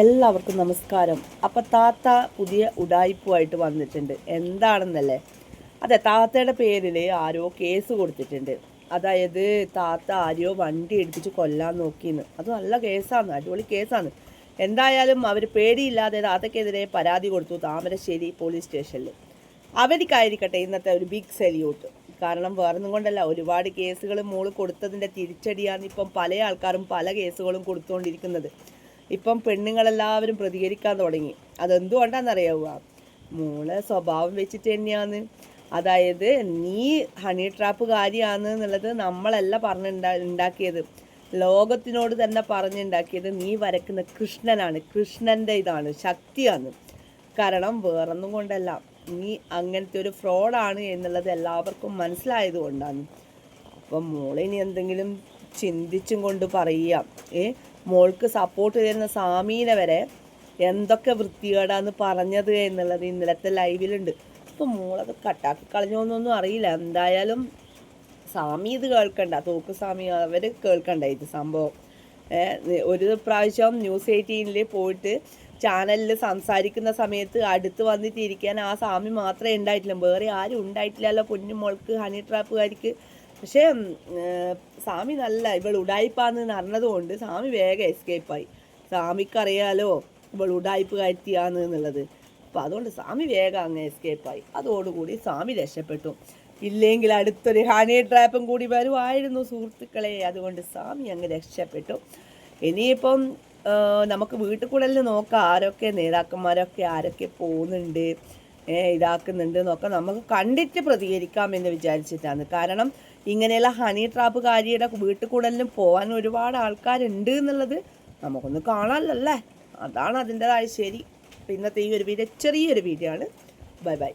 എല്ലാവർക്കും നമസ്കാരം. അപ്പം താത്ത പുതിയ ഉടായ്പുമായിട്ട് വന്നിട്ടുണ്ട്. എന്താണെന്നല്ലേ? അതെ താത്തയുടെ പേരിൽ ആരോ കേസ് കൊടുത്തിട്ടുണ്ട്. അതായത് താത്ത ആരെയോ വണ്ടി എടുപ്പിച്ച് കൊല്ലാൻ നോക്കിയെന്ന്. അത് നല്ല കേസാണ് അടിപൊളി കേസാണ്. എന്തായാലും അവർ പേടിയില്ലാതെ താത്തക്കെതിരെ പരാതി കൊടുത്തു താമരശ്ശേരി പോലീസ് സ്റ്റേഷനിൽ അവർക്കായിരിക്കട്ടെ ഇന്നത്തെ ഒരു ബിഗ് സെല്യൂട്ട് കാരണം വേറൊന്നും കൊണ്ടല്ല ഒരുപാട് കേസുകൾ മോൾ കൊടുത്തതിന്റെ തിരിച്ചടിയാണ് ഇപ്പം പല ആൾക്കാരും പല കേസുകളും കൊടുത്തുകൊണ്ടിരിക്കുന്നത് ഇപ്പം പെണ്ണുങ്ങളെല്ലാവരും പ്രതികരിക്കാൻ തുടങ്ങി. അതെന്തുകൊണ്ടാണെന്നറിയാവുക മോളെ സ്വഭാവം വെച്ചിട്ട് തന്നെയാണ്. അതായത് നീ ഹണി ട്രാപ്പുകാരിയാണ് എന്നുള്ളത് നമ്മളല്ല പറഞ്ഞുണ്ടാ ഉണ്ടാക്കിയത് ലോകത്തിനോട് തന്നെ പറഞ്ഞുണ്ടാക്കിയത് നീ വരക്കുന്ന കൃഷ്ണനാണ്. കൃഷ്ണന്റെ ഇതാണ് ശക്തിയാണ്. കാരണം വേറൊന്നും കൊണ്ടല്ല. നീ അങ്ങനത്തെ ഒരു ഫ്രോഡാണ് എന്നുള്ളത് എല്ലാവർക്കും മനസ്സിലായത് കൊണ്ടാണ്. അപ്പം മോളിനി എന്തെങ്കിലും ചിന്തിച്ചും കൊണ്ട് പറയുക ഏ? മോൾക്ക് സപ്പോർട്ട് തരുന്ന സാമീനെ വരെ എന്തൊക്കെ വൃത്തികേടാന്ന് പറഞ്ഞത് എന്നുള്ളത് ഇന്നലത്തെ ലൈവിലുണ്ട് അപ്പം മോളത് കട്ടാക്കി കളഞ്ഞോന്നൊന്നും അറിയില്ല. എന്തായാലും സാമി ഇത് കേൾക്കണ്ട. തോക്ക് സാമി അവർ കേൾക്കണ്ട ഇത് സംഭവം. ഒരു പ്രാവശ്യം ന്യൂസ് എയ്റ്റീനിൽ പോയിട്ട് ചാനലിൽ സംസാരിക്കുന്ന സമയത്ത് അടുത്ത് വന്നിട്ടിരിക്കാൻ ആ സ്വാമി മാത്രമേ ഉണ്ടായിട്ടില്ല. വേറെ ആരും ഉണ്ടായിട്ടില്ലല്ലോ കുഞ്ഞു മോൾക്ക് ഹണി ട്രാപ്പുകാരിക്ക് പക്ഷേ സ്വാമി നല്ല ഇവൾ ഉടായിപ്പാന്ന് അറിഞ്ഞതുകൊണ്ട് സ്വാമി വേഗം എസ്കേപ്പായി. സ്വാമിക്കറിയാലോ ഇവൾ ഉടായിപ്പ് കയറ്റിയാന്ന് എന്നുള്ളത്. അപ്പോൾ അതുകൊണ്ട് സ്വാമി വേഗം അങ്ങ് എസ്കേപ്പായി. അതോടുകൂടി സ്വാമി രക്ഷപ്പെട്ടു. ഇല്ലെങ്കിൽ അടുത്തൊരു ഹണി ട്രാപ്പും കൂടി വരുമായിരുന്നു സുഹൃത്തുക്കളെ. അതുകൊണ്ട് സ്വാമി അങ്ങ് രക്ഷപ്പെട്ടു. ഇനിയിപ്പം നമുക്ക് വീട്ടിൽ കൂടെ നോക്കാം. ആരൊക്കെ നേതാക്കന്മാരൊക്കെ ആരൊക്കെ പോകുന്നുണ്ട് ഇതാക്കുന്നുണ്ട് എന്നൊക്കെ നമുക്ക് കണ്ടിട്ട് പ്രതികരിക്കാമെന്ന് വിചാരിച്ചിട്ടാണ്. കാരണം ഇങ്ങനെയുള്ള ഹണി ട്രാപ്പുകാരിയുടെ വീട്ടിൽ കൂടലിനും പോകാൻ ഒരുപാട് ആൾക്കാരുണ്ട് എന്നുള്ളത് നമുക്കൊന്ന് കാണാമല്ലേ അതാണ് അതിന്റെതായ ശരി. ഇന്നത്തെ ഈ ഒരു വീഡിയോ ചെറിയൊരു വീഡിയോ ആണ്. Bye bye